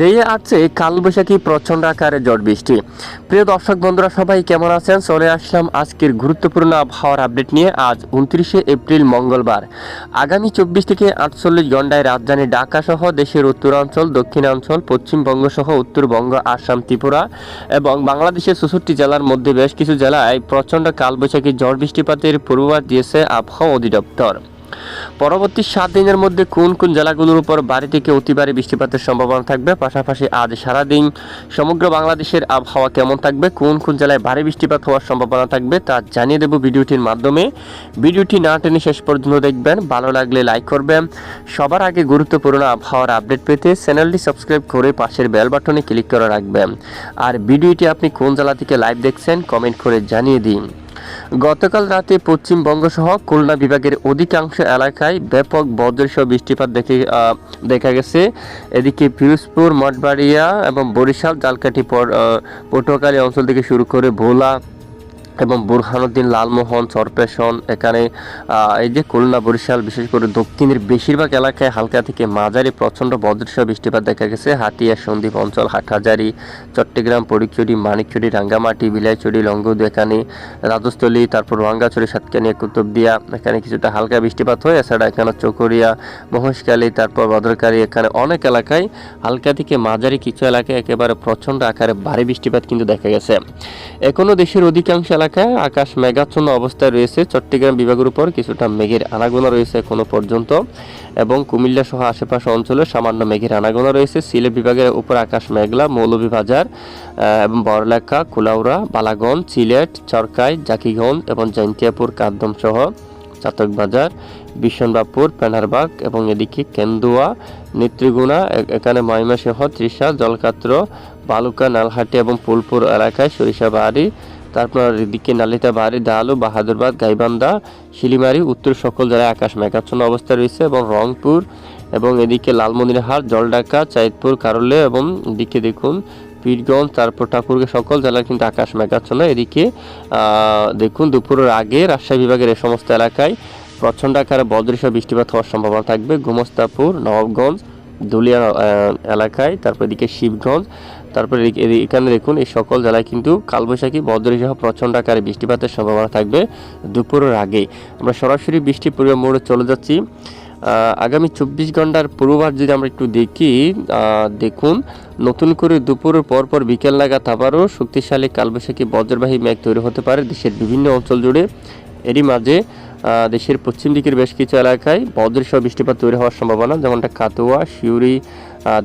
দেয়ে আছে কালবৈশাখী প্রচণ্ড আকারে ঝড় বৃষ্টি। প্রিয় দর্শক, বন্ধুরা সবাই কেমন আছেন? চলে আসলাম আজকের গুরুত্বপূর্ণ আবহাওয়ার আপডেট নিয়ে। আজ উনত্রিশে এপ্রিল, মঙ্গলবার। আগামী চব্বিশ থেকে আটচল্লিশ ঘন্টায় রাজধানী ঢাকা সহ দেশের উত্তরাঞ্চল, দক্ষিণাঞ্চল পশ্চিমবঙ্গ সহ উত্তরবঙ্গ, আসাম, ত্রিপুরা এবং বাংলাদেশের চৌষট্টি জেলার মধ্যে বেশ কিছু জেলায় প্রচণ্ড কালবৈশাখী ঝড় বৃষ্টিপাতের পূর্বাভাস দিয়েছে আবহাওয়া অধিদপ্তর। পরবর্তী সাত দিনের মধ্যে কোন কোন জেলাগুলোর উপর বাড়ি থেকে অতি বৃষ্টিপাতের সম্ভাবনা থাকবে? পাশাপাশি আজ সারাদিন সমগ্র বাংলাদেশের আবহাওয়া কেমন থাকবে? কোন কোন জেলায় ভারী বৃষ্টিপাত হওয়ার সম্ভাবনা থাকবে তা জানিয়ে দেব ভিডিওটির মাধ্যমে। ভিডিওটি না টেনে শেষ পর্যন্ত দেখবেন, ভালো লাগলে লাইক করবেন। সবার আগে গুরুত্বপূর্ণ আবহাওয়ার আপডেট পেতে চ্যানেলটি সাবস্ক্রাইব করে পাশের বেল বাটনে ক্লিক করে রাখবেন। আর ভিডিওটি আপনি কোন জেলা থেকে লাইভ দেখছেন, কমেন্ট করে জানিয়ে দিন। গতকাল রাতে পশ্চিমবঙ্গ সহ খুলনা বিভাগের অধিকাংশ এলাকায় ব্যাপক বজ্রসহ বৃষ্টিপাত দেখে দেখা গেছে। এদিকে পিরোজপুর, মঠবাড়িয়া এবং বরিশাল, জালকাঠি পটুয়াখালী অঞ্চল থেকে শুরু করে ভোলা এবং বুরহানুদ্দিন লালমোহন, চরপেশন, এখানে এই যে খুলনা, বরিশাল, বিশেষ করে দক্ষিণের বেশিরভাগ এলাকায় হালকা থেকে মাঝারি প্রচণ্ড বজ্রসহ বৃষ্টিপাত দেখা গেছে। হাতিয়া, সন্দ্বীপ অঞ্চল, হাটহাজারি, চট্টগ্রাম পরিকচুরি মানিকচুরি রাঙ্গামাটি বিলাইচুরি লঙ্গদু এখানে রাজস্থলী, তারপর রাঙ্গাছড়ি সাতকানিয়া, কুতুবদিয়া, এখানে কিছুটা হালকা বৃষ্টিপাত হয়। এছাড়া এখানে চকরিয়া, মহেশখালী, তারপর ভদ্রকালী, এখানে অনেক এলাকায় হালকা থেকে মাঝারি কিছু এলাকায় একেবারে প্রচণ্ড আকারে ভারী বৃষ্টিপাত কিন্তু দেখা গেছে। এখনও দেশের অধিকাংশ এলাকায় আকাশ মেঘাচ্ছন্ন অবস্থায় রয়েছে। চট্টগ্রাম বিভাগের উপর কিছুটা মেঘের আনাগোনা রয়েছে এখনও পর্যন্ত এবং কুমিল্লা সহ আশেপাশে অঞ্চলে সামান্য মেঘের আনাগোনা রয়েছে। সিলেট বিভাগের উপর আকাশ মেঘলা, মৌলভীবাজার এবং বড়লেখা, কুলাউড়া, বালাগঞ্জ, সিলেট, চরকাই, জাকিগঞ্জ এবং জৈন্তিয়াপুর কাদ্দম সহ চাতকবাজার বিশনবাপুর পেনারবাগ এবং এদিকে কেন্দুয়া নেত্রীগুণা এখানে ময়মাসহ ত্রিশা জলকাত্র, বালুকা, নালহাটি এবং ফুলপুর এলাকায় সরিষা বাড়ি তারপর এদিকে নালিতা বাড়ি দালু বাহাদুরবাদ গাইবান্ধা, শিলিমারি, উত্তর সকল জেলায় আকাশ মেঘাচ্ছন্ন অবস্থা রয়েছে এবং রংপুর এবং এদিকে লালমনিরহাট জলডাকা চাঁদপুর, কারলে এবং এদিকে দেখুন পীরগঞ্জ, তারপর ঠাকুরকে সকল জেলার কিন্তু আকাশ মেঘাচ্ছন্ন। এদিকে দেখুন দুপুরের আগে রাজশাহী বিভাগের এই সমস্ত এলাকায় প্রচণ্ড আকারে বজ্রসহ বৃষ্টিপাত হওয়ার সম্ভাবনা থাকবে। গোমস্তাপুর, নবাবগঞ্জ, দুলিয়া এলাকায়, তারপর এদিকে শিবগঞ্জ তারপর এখানে দেখুন এই সকল জেলায় কিন্তু কালবৈশাখী বজ্রসহ প্রচণ্ড আকারে বৃষ্টিপাতের সম্ভাবনা থাকবে দুপুরের আগে আমরা সরাসরি বৃষ্টি পূর্ব মোড়ে চলে যাচ্ছি। আগামী চব্বিশ ঘণ্টার পূর্বাভাস যদি আমরা একটু দেখি দেখুন নতুন করে দুপুরের পর পর বিকেল নাগাদ আবারও শক্তিশালী কালবৈশাখী বজ্রবাহী মেঘ তৈরি হতে পারে দেশের বিভিন্ন অঞ্চল জুড়ে। এরই মাঝে দেশের পশ্চিম দিকের বেশ কিছু এলাকায় বজ্রসহ বৃষ্টিপাত তৈরি হওয়ার সম্ভাবনা যেমনটা কাতুয়া আহ,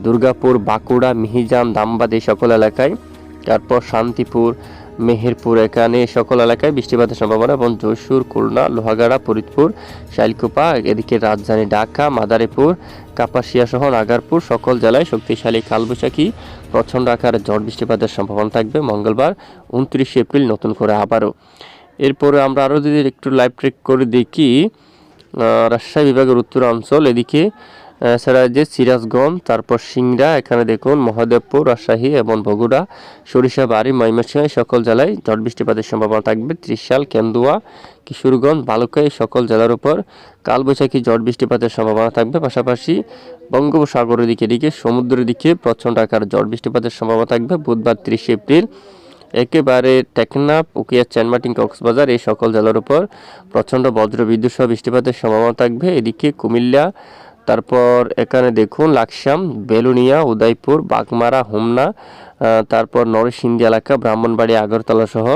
দুর্গাপুর, বাঁকুড়া, মিহিজাম, দামবাদ সকল এলাকায়, তারপর শান্তিপুর, মেহেরপুর এখানে সকল এলাকায় বৃষ্টিপাতের সম্ভাবনা এবং যশোর, খুলনা, লোহাগাড়া, ফরিদপুর, শাইলকুপা, এদিকে রাজধানী ঢাকা, মাদারীপুর, কাপাসিয়া সহ নাগারপুর সকল জেলায় শক্তিশালী কালবৈশাখী, প্রচণ্ড আকারে ঝড় বৃষ্টিপাতের সম্ভাবনা থাকবে মঙ্গলবার, উনত্রিশে এপ্রিল, নতুন করে আবারও। এরপরে আমরা আরও যদি একটু লাইভ ট্রেক করে দেখি রাজশাহী বিভাগের উত্তরাঞ্চল, এদিকে এছাড়া যে সিরাজগঞ্জ, তারপর সিংড়া, এখানে দেখুন মহাদেবপুর, রাজশাহী এবং বগুড়া সরিষাবাড়ি ময়মনসিংহ সকল জেলায় ঝড় বৃষ্টিপাতের সম্ভাবনা থাকবে। ত্রিশাল, কেন্দুয়া, কিশোরগঞ্জ বালুকা এই সকল জেলার উপর কালবৈশাখী ঝড় বৃষ্টিপাতের সম্ভাবনা থাকবে। পাশাপাশি বঙ্গোপসাগরের দিকে দিকে সমুদ্রের দিকে প্রচণ্ড আকার ঝড় বৃষ্টিপাতের সম্ভাবনা থাকবে। বুধবার তিরিশে এপ্রিল, একেবারে টেকনাফ, উকিয়া চ্যানমার্টিন কক্সবাজার, এই সকল জেলার উপর প্রচণ্ড বজ্র বিদ্যুৎ সহ বৃষ্টিপাতের সম্ভাবনা থাকবে। এদিকে কুমিল্লা তারপর এখানে দেখুন লাকসাম, বেলুনিয়া, উদয়পুর, বাগমারা, হোমনা তারপর নরসিংদী এলাকা ব্রাহ্মণবাড়ি আগরতলা সহ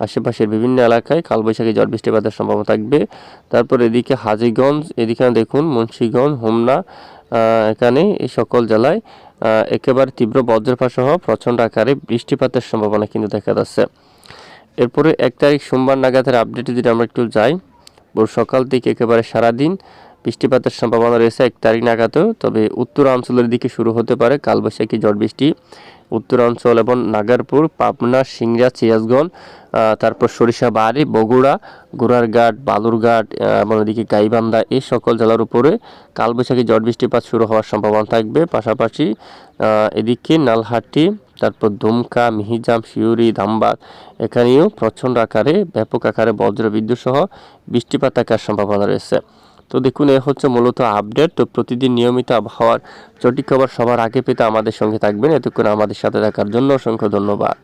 আশেপাশের বিভিন্ন এলাকায় কালবৈশাখী ঝড় বৃষ্টিপাতের সম্ভাবনা থাকবে। তারপর এদিকে হাজিগঞ্জ এদিকে দেখুন মুন্সীগঞ্জ, হোমনা এখানে এই সকল জেলায় একেবারে তীব্র বজ্রপাত সহ প্রচণ্ড আকারে বৃষ্টিপাতের সম্ভাবনা কিন্তু দেখা যাচ্ছে। এরপরে এক তারিখ সোমবার নাগাদের আপডেটে যদি আমরা একটু যাই, ভোর সকাল থেকে একেবারে সারাদিন বৃষ্টিপাতের সম্ভাবনা রয়েছে এক তারিখ নাগাদও, তবে উত্তরাঞ্চলের দিকে শুরু হতে পারে কালবৈশাখী ঝড় বৃষ্টি। উত্তরাঞ্চল এবং নাগারপুর, পাবনা, সিংড়া, সিরাজগঞ্জ তারপর সরিষাবাড়ি বগুড়া গোড়ারঘাট বালুরঘাট এবং এদিকে গাইবান্ধা, এই সকল জেলার উপরে কালবৈশাখী ঝড় বৃষ্টিপাত শুরু হওয়ার সম্ভাবনা থাকবে। পাশাপাশি এদিকে নালহাটি, তারপর দুমকা, মিহিজাম শিউরি ধামবাগ এখানেও প্রচণ্ড আকারে, ব্যাপক আকারে বজ্রবিদ্যুৎ সহ বৃষ্টিপাত থাকার সম্ভাবনা রয়েছে। তো দেখুন, এ হচ্ছে মূলত আপডেট তো প্রতিদিন নিয়মিত আবহাওয়ার সঠিক খবর সবার আগে পেতে আমাদের সঙ্গে থাকবেন। এতক্ষণ আমাদের সাথে থাকার জন্য অসংখ্য ধন্যবাদ।